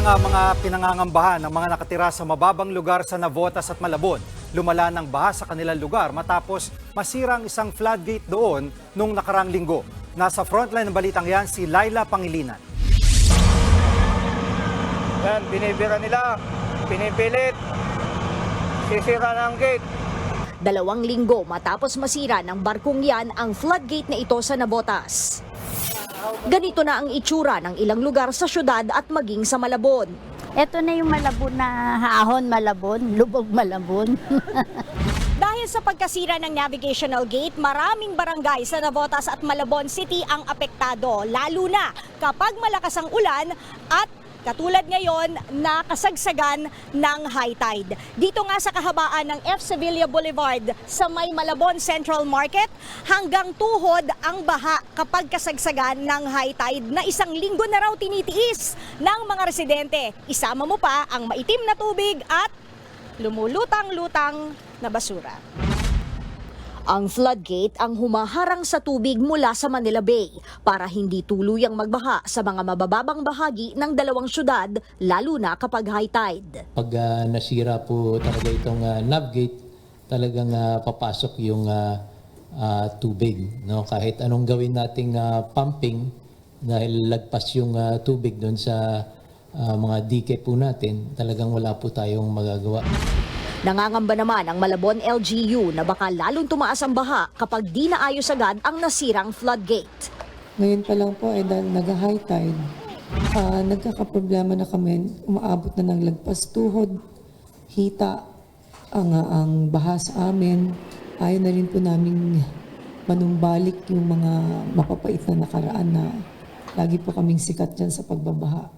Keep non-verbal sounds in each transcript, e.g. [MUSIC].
na nga mga pinangangambahan ng mga nakatira sa mababang lugar sa Navotas at Malabon. Lumala ng baha sa kanilang lugar matapos masirang isang floodgate doon nung nakarang linggo. Nasa frontline ng balitang yan si Laila Pangilinan. Yan, binibira nila, pinipilit, sisira na ang gate. Dalawang linggo matapos masira ng barkong yan ang floodgate na ito sa Nabotas. Ganito na ang itsura ng ilang lugar sa syudad at maging sa Malabon. Ito na yung malabon na ahon malabon, lubog malabon. [LAUGHS] Dahil sa pagkasira ng navigational gate, maraming barangay sa Navotas at Malabon City ang apektado, lalo na kapag malakas ang ulan at katulad ngayon na kasagsagan ng high tide. Dito nga sa kahabaan ng F. Sevilla Boulevard sa may Malabon Central Market, hanggang tuhod ang baha kapag kasagsagan ng high tide na isang linggo na raw tinitiis ng mga residente. Isama mo pa ang maitim na tubig at lumulutang-lutang na basura. Ang floodgate ang humaharang sa tubig mula sa Manila Bay para hindi tuluyang magbaha sa mga mabababang bahagi ng dalawang syudad lalo na kapag high tide. Pag ah, nasira po talaga itong uh, navigate, talagang ah, papasok yung ah, ah, tubig. No? Kahit anong gawin nating ah, pumping, dahil lagpas yung ah, tubig doon sa ah, mga dike po natin, talagang wala po tayong magagawa. Nangangamba naman ang Malabon LGU na baka lalong tumaas ang baha kapag di naayos agad ang nasirang floodgate. Ngayon pa lang po ay dahil nag-high tide, ah, nagkakaproblema na kami, umaabot na ng lagpas tuhod, hita ang, ang baha sa amin. Ayaw na rin po namin manumbalik yung mga mapapait na nakaraan na lagi po kaming sikat dyan sa pagbabaha.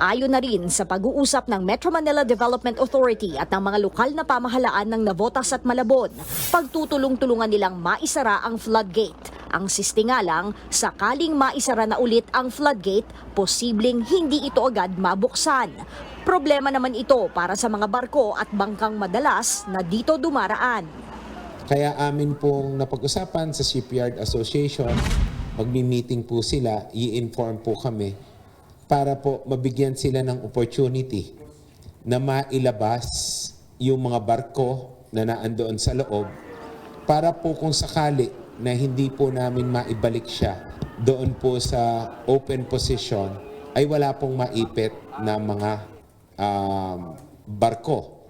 Ayon na rin sa pag-uusap ng Metro Manila Development Authority at ng mga lokal na pamahalaan ng Navotas at Malabon, pagtutulong-tulungan nilang maisara ang floodgate. Ang siste lang, sakaling maisara na ulit ang floodgate, posibleng hindi ito agad mabuksan. Problema naman ito para sa mga barko at bangkang madalas na dito dumaraan. Kaya amin pong napag-usapan sa Shipyard Association, magmi-meeting po sila, i-inform po kami para po mabigyan sila ng opportunity na mailabas yung mga barko na naandoon sa loob para po kung sakali na hindi po namin maibalik siya doon po sa open position ay wala pong maipit na mga um, barko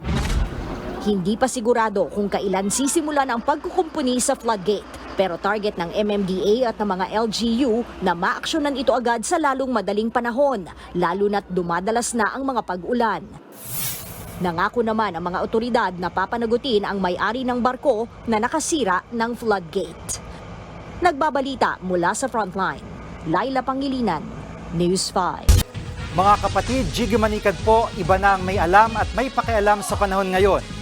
Hindi pa sigurado kung kailan sisimulan ang pagkukumpuni sa floodgate. Pero target ng MMDA at ng mga LGU na maaksyonan ito agad sa lalong madaling panahon, lalo na't dumadalas na ang mga pag-ulan. Nangako naman ang mga otoridad na papanagutin ang may-ari ng barko na nakasira ng floodgate. Nagbabalita mula sa frontline, Laila Pangilinan, News 5. Mga kapatid, Jiggy Manikad po, iba na ang may alam at may pakialam sa panahon ngayon.